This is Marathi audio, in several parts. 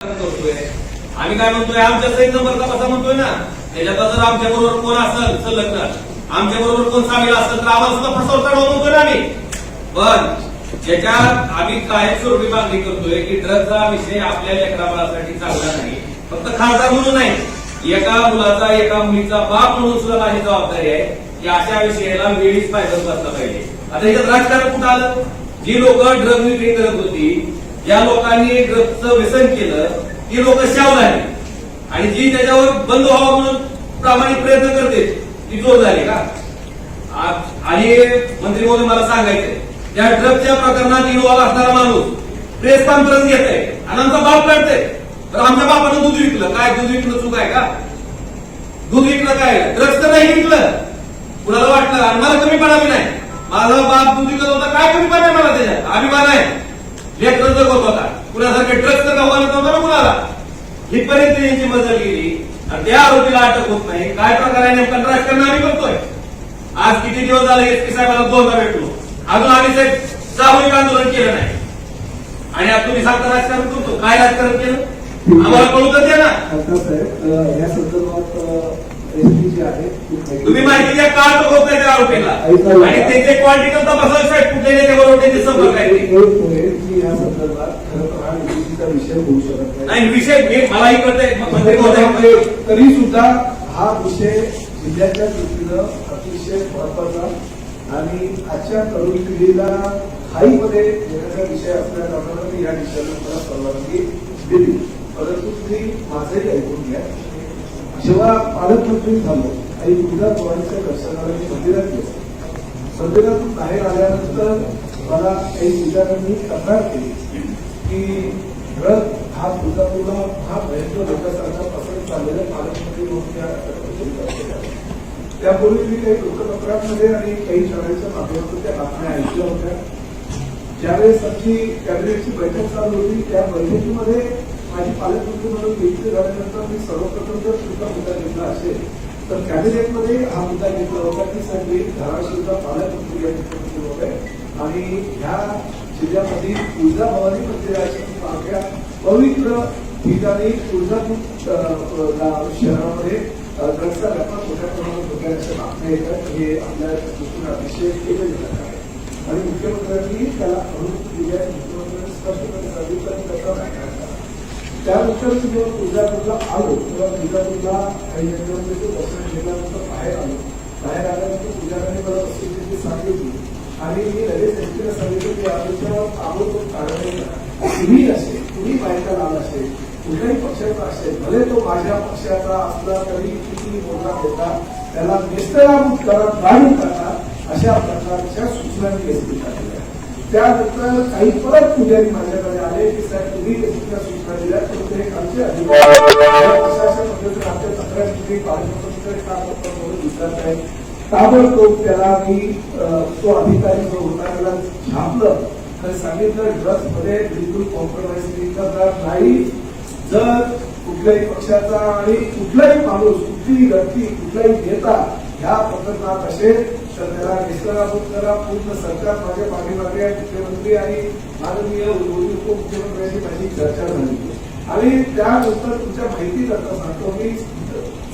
करतोय? आम्ही काय म्हणतोय? आमच्या सहित नंबरचा कसा म्हणतोय ना? त्याच्यात जर आमच्या बरोबर कोण असेल संलग्न आमच्या बरोबर कोण सामील असेल तर आम्हाला सुद्धा फसवता चढवा म्हणतोय ना आम्ही. पण ज्याच्यात आम्ही कायमस्वरूपी मागणी करतोय की ड्रगचा विषय आपल्या लेकराबाळासाठी चांगला नाही. फक्त खासदार म्हणून नाही. एका मुलाचा एका मुलीचा बाप म्हणून सुद्धा माझी जबाबदारी आहे की अशा विषयाला वेळीच फायदा बसला पाहिजे. आता याच्यात राजकारण कुठं आलं? जी लोक ड्रग विक्री करत होती ज्या लोकांनी ड्रगचं व्यसन केलं ती लोक शाव झाली आणि जी त्याच्यावर बंद व्हावा म्हणून प्रामाणिक प्रयत्न करते ती जोर झाली का? आणि मंत्री महोदय मला सांगायचंय त्या ड्रगच्या प्रकरणात इन्व्हॉल्व्ह असणारा माणूस प्रेस कॉन्फरन्स घेत आहे आणि आमचा बाप काढतोय तर आमच्या बापानं दूध विकलं. काय दूध विकलं चूक आहे का? दूध विकलं काय? ड्रग्स तर नाही विकलं. कुणाला वाटलं? आणि मला कमी पडावी नाही. माझा बाप दूध विकत होता. काय कमी पडणार मला त्याच्यात? अभिमान आहे. लेकर जगत होता कुणासारखे ट्रक तर गावाला नव्हता ना कुणाला? हितपर्यंत यांची मजल गेली. आणि त्या आरोपीला अटक होत नाही. काय प्रकार आहे नेमका राजकारण आम्ही करतोय आज किती दिवस झाले एस पी साहेबांना दोनदा भेटलो. अजून आम्ही साहेब सामूहिक आंदोलन केलं नाही. आणि आज तुम्ही सांगता राजकारण करतो. काय राजकारण केलं? आम्हाला कळू तर द्या ना. साहेब या संदर्भात तुम्ही माहिती द्या का तो होत नाही त्या आरोपीला. आणि त्याचे क्वांटिटी तपासायला साहेब कुठल्या नेत्याबरोबर त्यांचे संपर्क आहे नाही. विषय मलाही कळतंय. मंत्री महोदय तरी सुद्धा हा विषय जिल्ह्याच्या दृष्टीनं अतिशय महत्त्वाचा आणि आजच्या तरुण पिढीला हाईमध्ये येण्याचा विषय असल्या कारणानं मी या विषयाला मला परवानगी दिली. परंतु तुम्ही माझंही ऐकून घ्या. जेव्हा पालकमंत्री झालो आणि तुझ्या पवारांच्या दर्शनाला मी मंदिरात गेलो मंदिरातून बाहेर आल्यानंतर मला काही विचारांनी तक्रार केली की रथ हा तुळजापूरला हा भयंकर लोकांसारखा पसरत चाललेला पालकमंत्री म्हणून त्या त्यापूर्वी मी काही वृत्तपत्रांमध्ये आणि काही शाळेच्या माध्यमातून त्या बातम्या ऐकल्या होत्या. ज्यावेळेस आमची कॅबिनेटची बैठक चालू होती त्या बैठकीमध्ये माझी पालकमंत्री म्हणून नियुक्ती झाल्यानंतर मी सर्वप्रथम जर तुमचा मुद्दा घेतला असेल तर कॅबिनेटमध्ये हा मुद्दा घेतला होता की साहेब मी धाराशिवचा पालकमंत्री या ठिकाणी होते आणि ह्या जिल्ह्यामध्ये तुळजाभवानी मंदिराच्या मागच्या पवित्र ठिकाणी तुळजापूर शहरामध्ये अ, ड्रग्सचा व्यापार मोठ्या प्रमाणात होत्या अशा बातम्या येतात. हे आपल्या दृष्टीने अतिशय खेदजनक आहे. आणि मुख्यमंत्र्यांनी त्याला अनुमती दिली आहे. मुख्यमंत्र्यांनी स्पष्टपणे सांगितलं की त्याचा त्यानंतर मी जेव्हा तुळजापूरला आलो तेव्हा तुळजापूरला काही यांच्यामध्ये दर्शन घेतल्यानंतर बाहेर आलो. बाहेर आल्यानंतर पुजाऱ्याने मला वस्तुस्थिती सांगितली आणि मी लगेच व्यक्तीला सांगितलं की आमच्या ताबडतोब कारवाई तुम्ही असेल तुम्ही बायका लाल असेल कुठल्याही पक्षाचा असेल भले तो माझ्या पक्षाचा असला तरी किती मोठा होता त्याला निस्तराभूत करा काढून टाका अशा प्रकारच्या सूचना मी एसपीला त्यानंतर काही परत पुजारी माझ्याकडे आले की साहेब तुम्ही एसपीला सूचना दिल्या तर आमचे अधिकारी अशा अशा पद्धतीने आमच्या तक्रार तुम्ही का म्हणून विचारत आहे. ताबडतोब त्याला मी तो अधिकारी जो होता त्याला झापलं तर सांगितलं ड्रग्समध्ये बिलकुल कॉम्प्रोमाइज करणार नाही. जर कुठल्याही पक्षाचा आणि कुठलाही माणूस कुठलीही व्यक्ती कुठलाही नेता ह्या प्रकरणात असेल तर त्याला निष्काराभूत करा पूर्ण सरकार माझ्या पाठीमागे आहे मुख्यमंत्री आणि माननीय मोदी उपमुख्यमंत्र्यांची माझी चर्चा झाली. आणि त्यानंतर तुमच्या माहिती करता सांगतो मी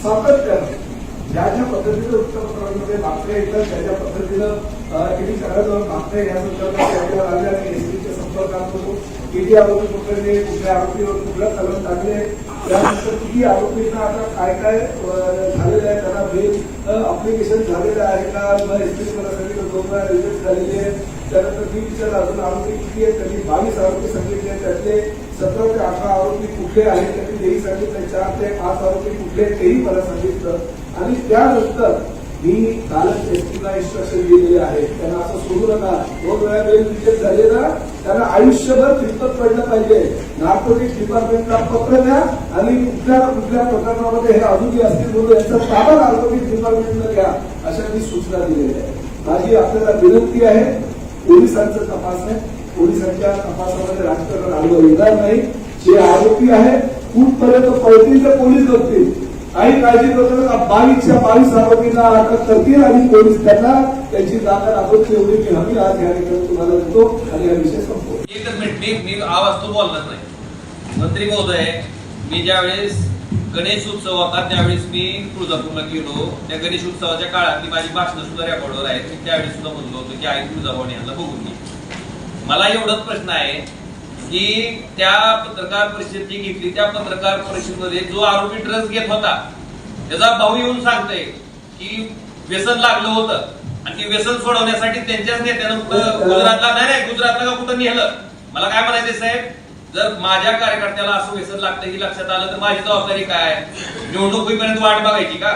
सातत्याने ज्या ज्या पद्धतीनं वृत्तपत्रांमध्ये बातम्या येतात त्या ज्या पद्धतीनं किती शहराजवळ बातम्या या संदर्भात त्याच्या आल्या आणि एसटीच्या संपर्कात होतो. किती आरोपी पकडले कुठल्या आरोपीवर कुठलं कलम टाकले त्यानंतर किती आरोपींना आता काय काय झालेलं आहे त्यांना बेल अप्लिकेशन झालेलं आहे का? एसपी रिजेक्ट झालेले आहे त्यानंतर मी विचारलं अजून आरोपी किती आहेत त्यांनी बावीस आरोपी सांगितले त्यातले सतरा ते अठरा आरोपी कुठले आहेत त्यांनी तेही सांगितलं चार ते पाच आरोपी कुठले तेही मला सांगितलं. आणि त्यानंतर मी कालच एसटीला इन्स्ट्रक्शन दिलेले आहे. त्यांना असं सोडू नका. दोन वेळा बेल रिजेक्ट झाले ना त्यांना आयुष्यभर फिरकत पडलं पाहिजे. नार्कोटिक्स डिपार्टमेंटला पत्र द्या आणि कुठल्या ना कुठल्या प्रकरणामध्ये हे अजूनही असतील म्हणून यांचा ताबा नार्कोटिक्स डिपार्टमेंटला घ्या अशा मी सूचना दिलेल्या आहेत. माझी आपल्याला विनंती आहे पोलिसांचा तपास आहे. पोलिसांच्या तपासामध्ये राजकारण आलं येणार नाही. जे आरोपी आहे कुठपर्यंत पळतील ते पोलीस बघतील काही काळजी करू नका. बावीसच्या बावीस आरोपींना अटक करतील आणि पोलीस त्यांना त्याची जागा दाखवतील एवढी की हमी आज या ठिकाणी तुम्हाला देतो आणि हा विषय संपतो एकच मिनिट मी आवाज तो बोलणार नाही. मंत्री महोदय मी ज्यावेळेस गणेश उत्सव होता त्यावेळेस मी तुळजापूरला गेलो. त्या गणेश उत्सवाच्या काळात मी माझी भाषणं सुद्धा रेकॉर्डवर आहेत. मी त्यावेळेस सुद्धा म्हणलो होतो की आई तुळजाभवानी यांना बघून घे. मला एवढाच प्रश्न आहे की त्या पत्रकार परिषद जी घेतली त्या पत्रकार परिषदेमध्ये जो आरोपी ड्रग्ज घेत होता त्याचा भाऊ येऊन सांगतोय की व्यसन लागलं होतं. आणि ते व्यसन सोडवण्यासाठी त्यांच्याच नेत्यानं गुजरातला नाही नाही गुजरातला का कुठं नेलं? मला काय म्हणायचं साहेब? जर माझ्या कार्यकर्त्याला असं व्यसन लागतं ही लक्षात आलं तर माझी जबाबदारी काय निवडणूक होईपर्यंत वाट बघायची का?